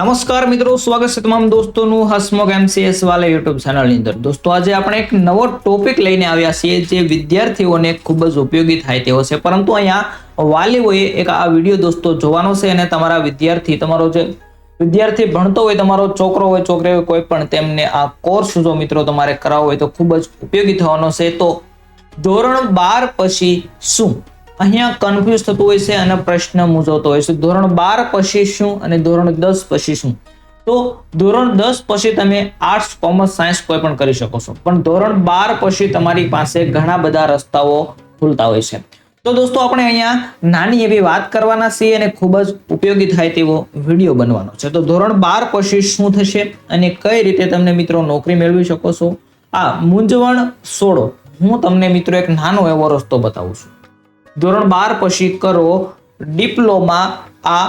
નમસ્કાર મિત્રો, સ્વાગત છે તમામ દોસ્તોનું હસમુખ એમસીએસ વાલે યુટ્યુબ ચેનલની અંદર. દોસ્તો, આજે આપણે એક નવો ટોપિક લઈને આવ્યા છીએ જે વિદ્યાર્થીઓને ખૂબ જ ઉપયોગી થાય તેવો છે. પરંતુ અહીંયા વાલીઓએ એક આ વીડિયો દોસ્તો જોવાનો છે અને તમારા વિદ્યાર્થી, તમારો જે વિદ્યાર્થી ભણતો હોય, તમારો છોકરો હોય, છોકરી હોય, કોઈ પણ તેમને આ કોર્સ જો મિત્રો તમારે કરાવવો હોય તો ખૂબ જ ઉપયોગી થવાનો છે. તો ધોરણ બાર પછી શું? અહીંયા કન્ફ્યુઝ થતું હોય છે અને પ્રશ્ન મૂંઝવતો હોય છે. ધોરણ બાર પછી શું અને ધોરણ દસ પછી શું? તો ધોરણ દસ પછી તમે આર્ટ્સ કોમર્સ સાયન્સ કોઈ પણ કરી શકો છો. પણ ધોરણ બાર પછી તમારી પાસે ઘણા બધા રસ્તાઓ ખુલતા હોય છે. તો દોસ્તો, આપણે અહીંયા નાની એવી વાત કરવાના છીએ અને ખૂબ જ ઉપયોગી થાય તેવો વીડિયો બનવાનો છે. તો ધોરણ બાર પછી શું થશે અને કઈ રીતે તમને મિત્રો નોકરી મેળવી શકો છો? આ મૂંઝવણ સોડો હું તમને મિત્રો એક નાનો એવો રસ્તો બતાવું છું. ધોરણ બાર પછી કરો ડિપ્લોમા આ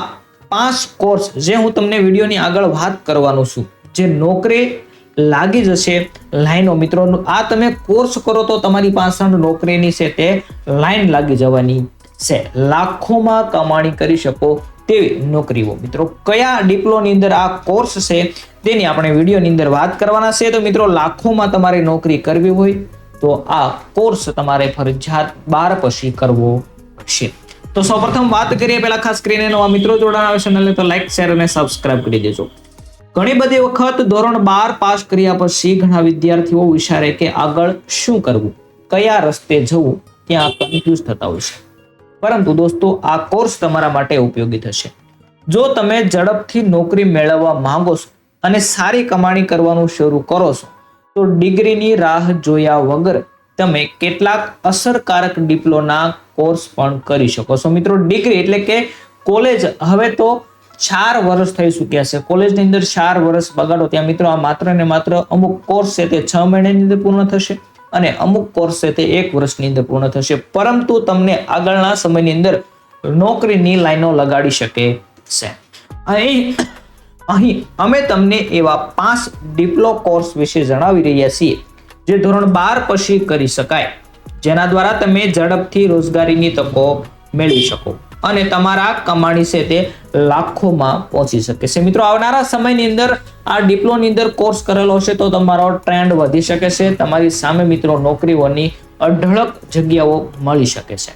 પાંચ કોર્સ જે હું તમને વિડીયોની આગળ વાત કરવાનું છું. જે નોકરી લાગી જશે, લાઈનો મિત્રો, આ તમે કોર્સ કરો તો તમારી પાછળ નોકરીની છે તે લાઈન લાગી જવાની છે. લાખોમાં કમાણી કરી શકો તેવી નોકરીઓ. મિત્રો, કયા ડિપ્લોની અંદર આ કોર્સ છે તેની આપણે વિડીયોની અંદર વાત કરવાના છે. તો મિત્રો, લાખોમાં તમારે નોકરી કરવી હોય તો આ કોર્સ તમારે ફરજિયાત બાર પછી કરવો છે તો સૌપ્રથમ વાત કરીએ પહેલા ખાસ કરીને નવા મિત્રો જોડાણ આવે ચેનલને તો લાઈક શેર અને સબસ્ક્રાઇબ કરી દેજો. ઘણી બધી વખત ધોરણ બાર પાસ કર્યા પછી ઘણા વિદ્યાર્થીઓ વિચારે કે આગળ શું કરવું, કયા રસ્તે જવું, ત્યાં કન્ફ્યુઝ થતા હોય છે. પરંતુ દોસ્તો, આ કોર્સ તમારા માટે ઉપયોગી થશે. જો તમે ઝડપથી નોકરી મેળવવા માંગો છો અને સારી કમાણી કરવાનું શરૂ કરો છો તો ડિગ્રીની રાહ જોયા વગર તમે કેટલાક અસરકારક ડિપ્લોના કોર્સ પણ કરી શકો છો. મિત્રો, ડિગ્રી એટલે કે કોલેજ હવે તો ચાર વર્ષ થઈ ચૂક્યા છે. કોલેજની અંદર ચાર વર્ષ બગાડો ત્યાં મિત્રો આ માત્ર ને માત્ર અમુક કોર્સ છે તે છ મહિનાની અંદર પૂર્ણ થશે અને અમુક કોર્સ છે તે એક વર્ષની અંદર પૂર્ણ થશે. પરંતુ તમને આગળના સમયની અંદર નોકરીની લાઈનો લગાડી શકે છે. અહીં અહીં અમે તમને એવા પાંચ ડિપ્લો કોર્સ વિશે જણાવી રહ્યા છીએ, જે ધોરણ બાર પછી કરી શકાય, જેના દ્વારા તમે ઝડપથી રોજગારીની તકો મેળવી શકો અને તમારા કમાણી છે તે લાખોમાં પહોંચી શકે છે. મિત્રો, આવનારા સમયની અંદર આ ડિપ્લોની અંદર કોર્સ કરેલો છે તો તમારો ટ્રેન્ડ વધી શકે છે, તમારી સામે મિત્રો નોકરીઓની અઢળક જગ્યાઓ મળી શકે છે.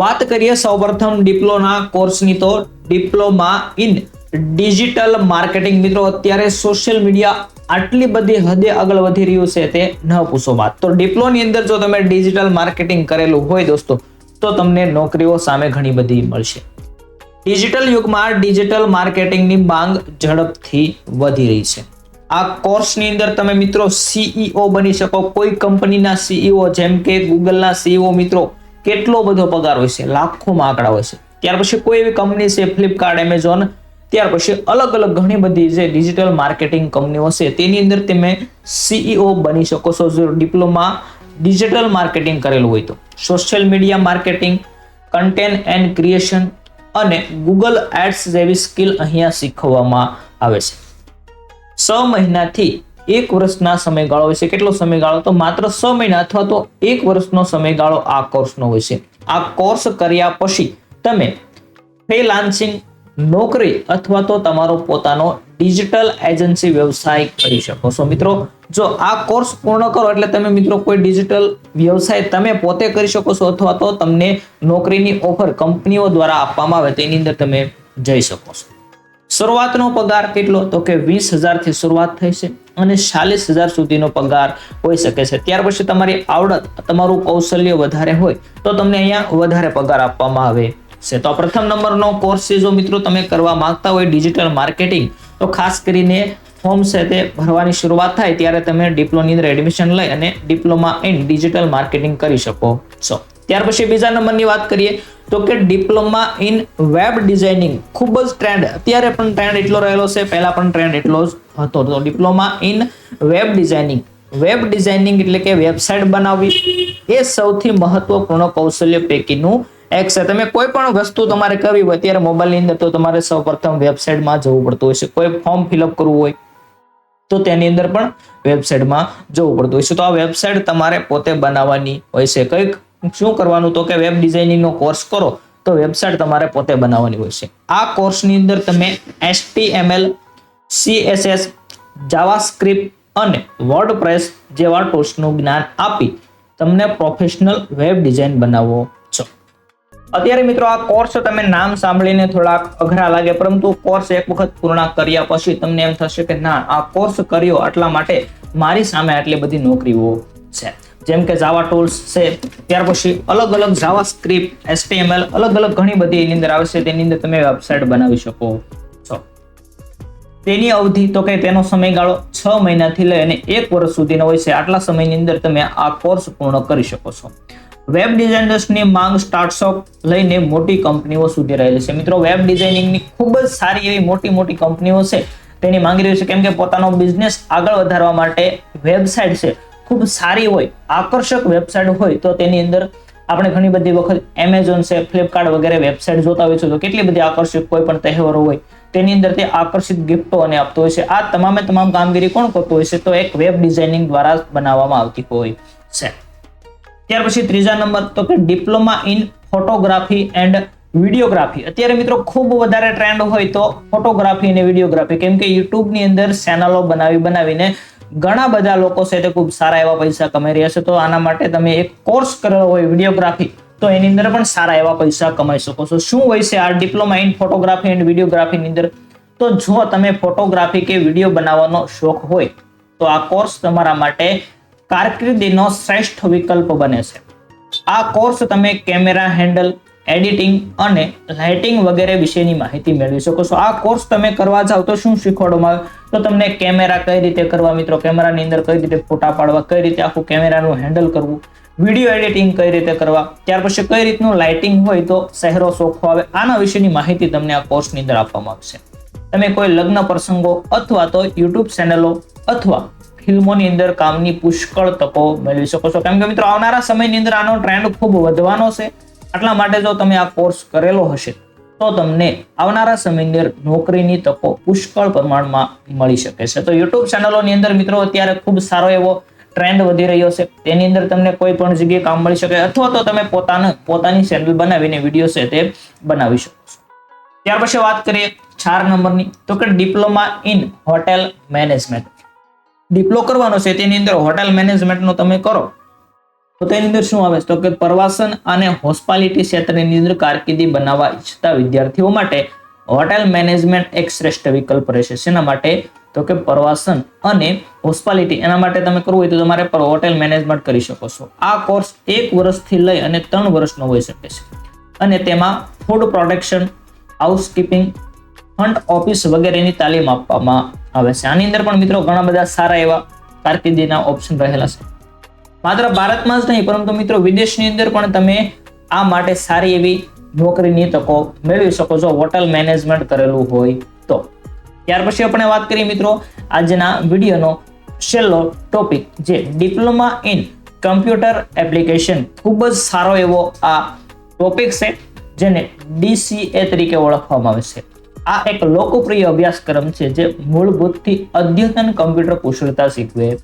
વાત કરીએ સૌપ્રથમ ડિપ્લોના કોર્સની તો ડિપ્લોમા ઇન ડિજિટલ માર્કેટિંગ મિત્રો, અત્યારે સોશિયલ મીડિયા આટલી બધી હદે આગળ વધી રહ્યું છે તે ન પૂછો વાત. તો ડિપ્લોની અંદર જો તમે ડિજિટલ માર્કેટિંગ કરેલું હોય દોસ્તો, તો તમને નોકરીઓ સામે ઘણી બધી મળશે. ડિજિટલ યુગમાં ડિજિટલ માર્કેટિંગની માંગ ઝડપથી વધી રહી છે. આ કોર્સની અંદર તમે મિત્રો સીઈઓ બની શકો. કોઈ કંપનીના સીઈઓ જેમ કે ગૂગલના સીઈઓ મિત્રો, કેટલો બધો પગાર હોય છે? લાખોમાં આંકડા હોય છે. ત્યાર પછી કોઈ એવી કંપની છે ફ્લિપકાર્ટ એમેઝોન ત્યાર પછી અલગ અલગ ઘણી બધી જે ડિજિટલ માર્કેટિંગ કંપનીઓ છે, તેની અંદર તમે સીઈઓ બની શકો છો, જો ડિપ્લોમા ડિજિટલ માર્કેટિંગ કરેલું હોય તો. Social media marketing content and creation અને ગૂગલ એડ્સ જેવી સ્કિલ અહીંયા શીખવવામાં આવે છે. છ મહિનાથી એક વર્ષના સમયગાળો હોય છે. કેટલો સમયગાળો? તો માત્ર છ મહિના અથવા તો એક વર્ષનો સમયગાળો આ કોર્સનો હોય છે. આ કોર્સ કર્યા પછી તમે ફ્રીલાન્સિંગ નોકરી અથવા તો તમારો પોતાનો ડિજિટલ એજન્સી વ્યવસાય કરી શકો છો. મિત્રો, જો આ કોર્સ પૂર્ણ કરો એટલે તમે મિત્રો કોઈ ડિજિટલ વ્યવસાય તમે પોતે કરી શકો છો અથવા તો તમને નોકરીની ઓફર કંપનીઓ દ્વારા આપવામાં આવે તેની અંદર તમે જઈ શકો છો. શરૂઆતનો પગાર કેટલો? તો કે વીસ હજારથી શરૂઆત થઈ છે અને ચાલીસ હજાર સુધીનો પગાર હોઈ શકે છે. ત્યાર પછી તમારી આવડત, તમારું કૌશલ્ય વધારે હોય તો તમને અહીંયા વધારે પગાર આપવામાં આવે છે. તો પ્રથમ નંબરનો કોર્સ છે. જો મિત્રો તમે કરવા માંગતા હોય ડિજિટલ માર્કેટિંગ તો ખાસ કરીને ફોર્મ છે તે ભરવાની શરૂઆત થાય ત્યારે તમે ડિપ્લોની અંદર એડમિશન લઈ અને ડિપ્લોમા ઇન ડિજિટલ માર્કેટિંગ કરી શકો છો. ત્યાર પછી બીજા નંબરની વાત કરીએ, તો કે ડિપ્લોમા ઇન વેબ ડિઝાઇનિંગ ખૂબ જ ટ્રેન્ડ અત્યારે પણ ટ્રેન્ડ એટલો રહેલો છે. પહેલા પણ ટ્રેન્ડ એટલો જ હતો. તો diploma in web designing web designing એટલે કે વેબસાઇટ બનાવવી, એ સૌથી મહત્વપૂર્ણ કૌશલ્ય પૈકીનું એક છે. તમે કોઈ પણ વસ્તુ તમારે કરવી હોય ત્યારે મોબાઈલની અંદર તો તમારે સૌપ્રથમ વેબસાઇટમાં જવું પડતું હોય છે. કોઈ ફોર્મ ફિલઅપ કરવું હોય, તો તેની અંદર પણ વેબસાઇટમાં જવું પડતું હોય છે. તો આ વેબસાઇટ તમારે પોતે બનાવવાની હોય છે. કંઈક શું કરવાનું તો કે વેબ ડિઝાઇનિંગનો કોર્સ કરો, તો વેબસાઇટ તમારે પોતે બનાવવાની હોય છે. આ કોર્સની અંદર તમે એચટીએમએલ સીએસએસ જાવાસ્ક્રિપ્ટ અને વર્ડપ્રેસ જેવા ટોસ્ટનું જ્ઞાન આપી તમને પ્રોફેશનલ વેબ ડિઝાઇન બનાવો. અત્યારે મિત્રો આ કોર્સ તમે નામ સાંભળીને થોડાક અઘરા લાગે, પરંતુ કોર્સ એક વખત પૂર્ણ કર્યા પછી તમને એમ થશે કે ના, આ કોર્સ કર્યો આટલા માટે મારી સામે આટલી બધી નોકરીઓ છે. જેમ કે જાવા ટૂલ્સ છે, ત્યાર પછી અલગ અલગ જાવા સ્ક્રિપ્ટ એચટીએમએલ અલગ અલગ ઘણી બધી એની અંદર આવશે તેની અંદર તમે વેબસાઇટ બનાવી શકો છો. તેની અવધિ તો કે તેનો સમયગાળો છ મહિનાથી લઈ અને એક વર્ષ સુધીનો હોય છે, આટલા સમયની અંદર તમે આ કોર્સ પૂર્ણ કરી શકો છો. વેબ ડિઝાઇનર્સની માંગ સ્ટાર્ટઅપ લઈને મોટી કંપનીઓ સુધી રહેલી છે. મિત્રો, વેબ ડિઝાઇનિંગની ખૂબ જ સારી એવી મોટી મોટી કંપનીઓ છે. તેની માંગી રહી છે કેમ કે પોતાનો બિઝનેસ આગળ વધારવા માટે વેબસાઇટ છે. ખૂબ સારી હોય, આકર્ષક વેબસાઇટ હોય તો તેની અંદર આપણે ઘણી બધી વખત એમેઝોન છે ફ્લિપકાર્ટ વગેરે વેબસાઇટ જોતા હોય છે તો કેટલી બધી આકર્ષક કોઈ પણ તહેવારો હોય, તેની અંદર તે આકર્ષિત ગિફ્ટો અને આપતો હોય છે. આ તમામે તમામ કામગીરી કોણ કરતું હોય છે? તો એક વેબ ડિઝાઇનિંગ દ્વારા બનાવવામાં આવતી હોય છે. ત્યાર પછી ત્રીજા નંબર તો કે diploma in photography and videography અત્યારે મિત્રો ખૂબ વધારે ટ્રેન્ડ હોય તો ફોટોગ્રાફી અને વિડીયોગ્રાફી કેમ કે યુટ્યુબની અંદર ચેનલો બનાવી બનાવીને ઘણા બધા લોકો છે તે ખૂબ સારા એવા પૈસા કમાઈ રહ્યા છે. તો આના માટે તમે એક કોર્સ કરેલો હોય વિડીયોગ્રાફી તો એની અંદર પણ સારા એવા પૈસા કમાઈ શકો છો. શું હોય છે આ ડિપ્લોમા ઇન ફોટોગ્રાફી એન્ડ વિડીયોગ્રાફીની અંદર? તો જો તમે ફોટોગ્રાફી કે વીડિયો બનાવવાનો શોખ હોય, તો આ કોર્સ તમારા માટે કારકિર્દીનો શ્રેષ્ઠ વિકલ્પ બને છે. આ કોર્સ તમે કેમેરા હેન્ડલ, એડિટિંગ અને લાઇટિંગ વગેરે વિશેની માહિતી મેળવી શકો છો. આ કોર્સ તમે કરવા જાઓ તો શું શીખવાડવામાં આવે? તો તમને કેમેરા કઈ રીતે કરવા મિત્રો? કેમેરાની અંદર કઈ રીતે ફોટા પાડવા? કઈ રીતે આખું કેમેરાનું હેન્ડલ કરવું? વીડિયો એડિટિંગ કઈ રીતે કરવા? ત્યાર પછી કઈ રીતનું લાઇટિંગ હોય તો શહેરો સોખો આવે? આના વિશેની માહિતી તમને આ કોર્સની અંદર આપવામાં આવશે. તમે કોઈ લગ્ન પ્રસંગો અથવા તો યુટ્યુબ ચેનલો અથવા ફિલ્મોની અંદર કામની પુષ્કળ તકો મેળવી શકો છો. કેમ કે મિત્રો, આવનારા સમયની અંદર આનો ટ્રેન્ડ ખૂબ વધવાનો છે. આટલા માટે જો તમે આ કોર્સ કરેલો હશે, તો તમને આવનારા સમયની અંદર નોકરીની તકો પુષ્કળ પ્રમાણમાં મળી શકે છે. તો યુટ્યુબ ચેનલોની અંદર મિત્રો, અત્યારે ખૂબ સારો એવો ટ્રેન્ડ વધી રહ્યો છે. તેની અંદર તમને કોઈ પણ જગ્યાએ કામ મળી શકે, અથવા તો તમે પોતાના, પોતાની ચેનલ બનાવીને વીડિયો છે તે બનાવી શકો છો. ત્યાર પછી વાત કરીએ ચાર નંબરની. તો કે diploma in hotel management diploma કરવાનો છે, તેની અંદર હોટેલ મેનેજમેન્ટનો તમે કરો. તો તેની અંદર શું આવે? તો કે પ્રવાસન અને હોસ્પાલિટી ક્ષેત્રની અંદર કારકિર્દી બનાવવા ઈચ્છતા વિદ્યાર્થીઓ માટે હોટેલ મેનેજમેન્ટ એક શ્રેષ્ઠ વિકલ્પ રહેશે. શેના માટે? તો કે પ્રવાસન અને હોસ્પાલિટી એના માટે તમે કરવું હોય તો તમારે હોટેલ મેનેજમેન્ટ કરી શકો છો. આ કોર્સ એક વર્ષથી લઈ અને ત્રણ વર્ષનો હોઈ શકે છે. અને તેમાં food production housekeeping front office વગેરેની તાલીમ આપવામાં આવે છે આની અંદર પણ મિત્રો ઘણા બધા સારા એવા કારકિર્દીના ઓપ્શન રહેલા છે. માત્ર ભારતમાં જ નહીં, પરંતુ મિત્રો વિદેશની અંદર પણ તમે આ માટે સારી એવી નોકરીની તકો મેળવી શકો છો, હોટલ મેનેજમેન્ટ કરેલું હોય તો. ત્યાર પછી આપણે વાત કરીએ મિત્રો આજના વિડીયોનો છેલ્લો ટોપિક, જે ડિપ્લોમા ઇન કમ્પ્યુટર એપ્લિકેશન ખૂબ જ સારો એવો આ ટોપિક છે, જેને ડીસીએ તરીકે ઓળખવામાં આવે છે. આ એક લોકપ્રિય અભ્યાસક્રમ છે જે મૂળભૂતથી અદ્યતન કમ્પ્યુટર કુશળતા શીખવે.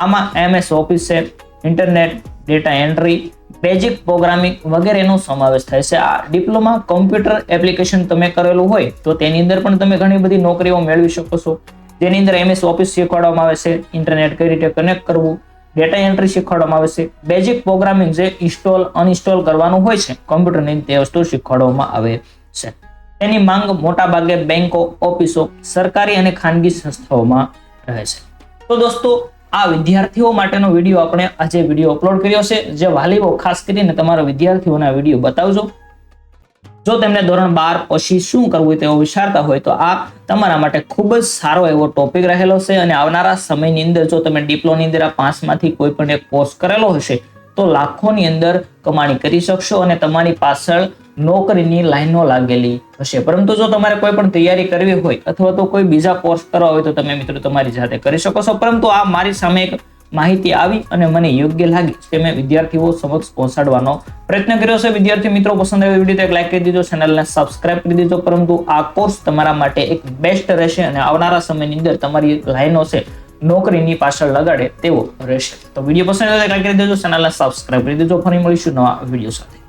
આમાં એમએસ ઓફિસ છે, internet, data entry, basic programming વગેરેનો સમાવેશ થાય છે. આ ડિપ્લોમા કમ્પ્યુટર એપ્લિકેશન તમે કરેલું હોય તો તેની અંદર પણ તમે ઘણી બધી નોકરીઓ મેળવી શકો છો. જેની અંદર એમએસ ઓફિસ શીખવાડવામાં આવે છે, ઇન્ટરનેટ કઈ રીતે કનેક્ટ કરવું, ડેટા એન્ટ્રી શીખવાડવામાં આવે છે, બેઝિક પ્રોગ્રામિંગ જે ઇન્સ્ટોલ, અનઇન્સ્ટોલ કરવાનું હોય છે, કમ્પ્યુટરની તે વસ્તુ શીખવાડવામાં આવે છે. તેની માંગ મોટાભાગે બેંકો, ઓફિસો, સરકારી અને ખાનગી સંસ્થાઓમાં રહે છે. તો દોસ્તો, આ વિદ્યાર્થીઓ માટેનો વીડિયો આપણે આજે વીડિયો અપલોડ કર્યો છે. જે વાલીઓ, ખાસ કરીને તમારા વિદ્યાર્થીઓના વીડિયો બતાવજો. જો તેમને ધોરણ બાર પછી શું કરવું તેઓ વિચારતા હોય, તો આ તમારા માટે ખૂબ જ સારો એવો ટોપિક રહેલો છે. અને આવનારા સમયની અંદર જો તમે ડિપ્લોની અંદર આ પાંચમાંથી કોઈ પણ એક કોર્સ કરેલો હશે, તો લાખોની અંદર કમાણી કરી શકશો અને તમારી પાછળ નોકરીની લાઈનો લાગેલી હશે. પરંતુ જો તમારે કોઈ પણ તૈયારી કરવી હોય અથવા તો કોઈ બીજા કોર્સ કરવા હોય તો તમે મિત્રો તમારી જાતે કરી શકો છો. પરંતુ આ મારી સામે એક માહિતી આવી અને મને યોગ્ય લાગી કે મેં વિદ્યાર્થીઓ સમક્ષ પહોંચાડવાનો પ્રયત્ન કર્યો છે. વિદ્યાર્થી મિત્રો, પસંદ આવ્યો વીડિયો એક લાઈક કરી દીધો ચેનલને સબસ્ક્રાઇબ કરી દીધો પરંતુ આ કોર્સ તમારા માટે એક બેસ્ટ રહેશે અને આવનારા સમયની અંદર તમારી લાઈનો છે નોકરીની પાછળ લગાડે તેવો રહેશે. તો વીડિયો પસંદ આવ્યો લાઈક કરી દેજો, ચેનલને સબસ્ક્રાઇબ કરી દેજો. ફરી મળીશું નવા વીડિયો સાથે.